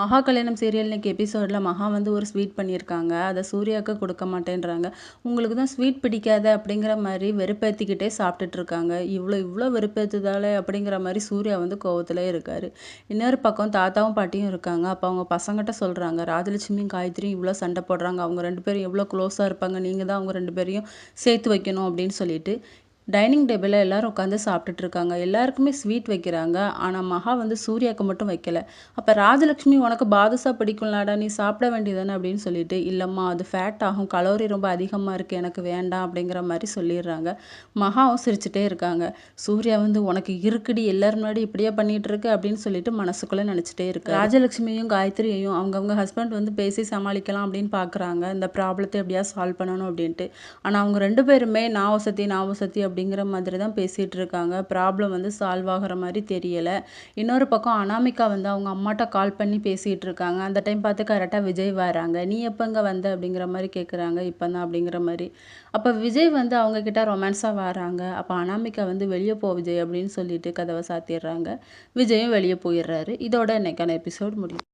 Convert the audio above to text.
ஆஹா கல்யாணம் சீரியல் இன்னைக்கு எபிசோடில் மகா வந்து ஒரு ஸ்வீட் பண்ணியிருக்காங்க. அதை சூர்யாவுக்கு கொடுக்க மாட்டேன்றாங்க. உங்களுக்கு தான் ஸ்வீட் பிடிக்காத அப்படிங்கிற மாதிரி வெறுப்பேற்றிக்கிட்டே சாப்பிட்டுட்ருக்காங்க இவ்வளோ இவ்வளோ வெறுப்பேற்றுதாலே அப்படிங்கிற மாதிரி சூர்யா வந்து கோவத்தில் இருக்கார். இன்னொரு பக்கம் தாத்தாவும் பாட்டியும் இருக்காங்க. அப்போ அவங்க பசங்கிட்ட சொல்கிறாங்க ராஜலட்சுமியும் காயத்ரியும் இவ்வளோ சண்டை போடுறாங்க. அவங்க ரெண்டு பேரும் எவ்வளோ க்ளோஸாக இருப்பாங்க. நீங்கள் தான் அவங்க ரெண்டு பேரையும் சேர்த்து வைக்கணும் அப்படின்னு சொல்லிட்டு டைனிங் டேபிளில் எல்லோரும் உட்காந்து சாப்பிட்டுட்டு இருக்காங்க எல்லாருக்குமே ஸ்வீட் வைக்கிறாங்க. ஆனால் மகா வந்து சூர்யாவுக்கு மட்டும் வைக்கல. அப்போ ராஜலக்ஷ்மி உனக்கு பாதுஷா பிடிக்கும்லாடா நீ சாப்பிட வேண்டியதானே அப்படின்னு சொல்லிட்டு இல்லைம்மா அது ஃபேட் ஆகும். கலோரி ரொம்ப அதிகமாக இருக்குது எனக்கு வேண்டாம் அப்படிங்கிற மாதிரி சொல்லிடுறாங்க. மகாவும் சிரிச்சுட்டே இருக்காங்க. சூர்யா வந்து உனக்கு இருக்குடி. எல்லாரும் முன்னாடி இப்படியே பண்ணிட்டு இருக்கு அப்படின்னு சொல்லிட்டு மனசுக்குள்ளே நினச்சிட்டே இருக்கு ராஜலட்சுமியும் காயத்ரியையும் அவங்கவுங்க ஹஸ்பண்ட் வந்து பேசி சமாளிக்கலாம் அப்படின்னு பார்க்குறாங்க இந்த ப்ராப்ளத்தை எப்படியா சால்வ் பண்ணணும் அப்படின்ட்டு. ஆனால் அவங்க ரெண்டு பேருமே நான் வசதி நான் வசதி அப்படிங்கிற மாதிரி தான் பேசிகிட்டு இருக்காங்க. ப்ராப்ளம் வந்து சால்வ் ஆகிற மாதிரி தெரியலை. இன்னொரு பக்கம் அனாமிகா வந்து அவங்க அம்மாட்ட கால் பண்ணி பேசிகிட்டு இருக்காங்க. அந்த டைம் பார்த்து கரெக்டாக விஜய் வராங்க. நீ எப்போங்க வந்த அப்படிங்கிற மாதிரி கேட்குறாங்க இப்போ தான் அப்படிங்கிற மாதிரி. அப்போ விஜய் வந்து அவங்கக்கிட்ட ரொமான்ஸாக வராங்க. அப்போ அனாமிகா வந்து வெளியே போ விஜய் அப்படின்னு சொல்லிட்டு கதவை சாத்திடுறாங்க. விஜயும் வெளியே போயிடுறாரு. இதோட இன்னைக்கான எபிசோட் முடியும்.